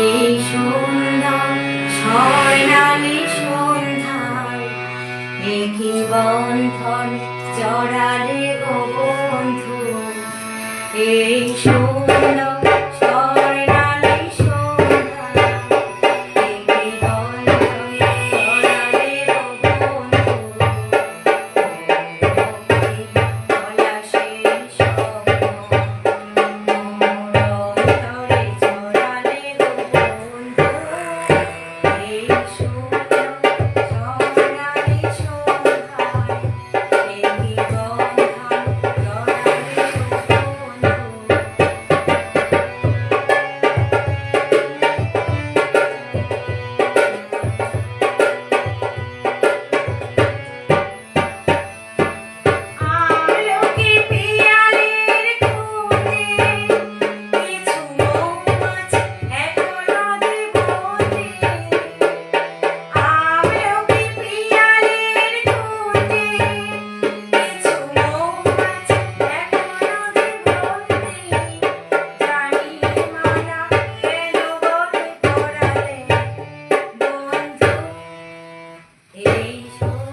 এই সুন্দর স্বর্ণালী সন্ধ্যায় একই বন্ধন জড়ালে গো বন্ধু। এই সুন্দর Thank you.